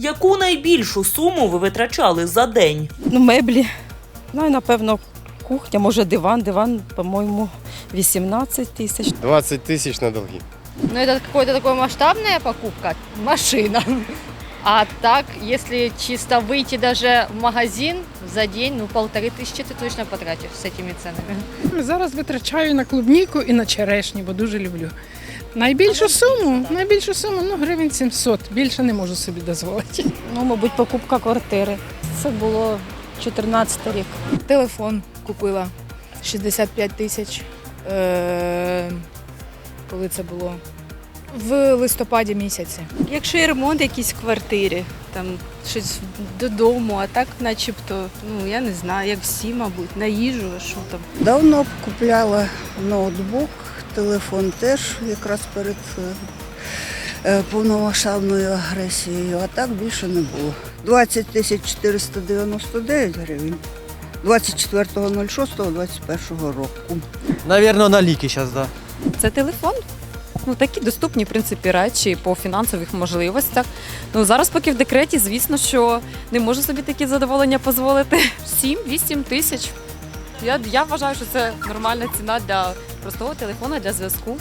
Яку найбільшу суму ви витрачали за день? Ну, меблі. Ну і напевно кухня, може диван. Диван, по-моєму, 18 тисяч. 20 тысяч на долги. Ну, это какая-то такая масштабная покупка, машина. А так, если чисто выйти даже в магазин за день, ну, полторы тысячи ты точно потратишь с этими ценами. Зараз витрачаю на клубніку і на черешню, бо дуже люблю. Найбільшу суму, найбільшу суму, ну, гривень 700. Більше не можу собі дозволити. Ну, мабуть, покупка квартири. Це було 14 рік. Телефон купила 65 тисяч. Е, коли це було? В листопаді місяці. Якщо є ремонт якийсь в квартирі, там щось додому, а так начебто, ну я не знаю, як всі, мабуть, на їжу, а що там. Давно купляла ноутбук, телефон теж якраз перед е, повномасштабною агресією, а так більше не було. 20 тисяч 499 гривень. 24.06.21 року. Наверное, на ліки зараз, да. Це телефон. Ну, такі доступні, в принципі, речі по фінансових можливостях. Ну, зараз, поки в декреті, звісно, що не можу собі такі задоволення дозволити. 7-8 тисяч. Я, я вважаю, що це нормальна ціна для простого телефона, для зв'язку.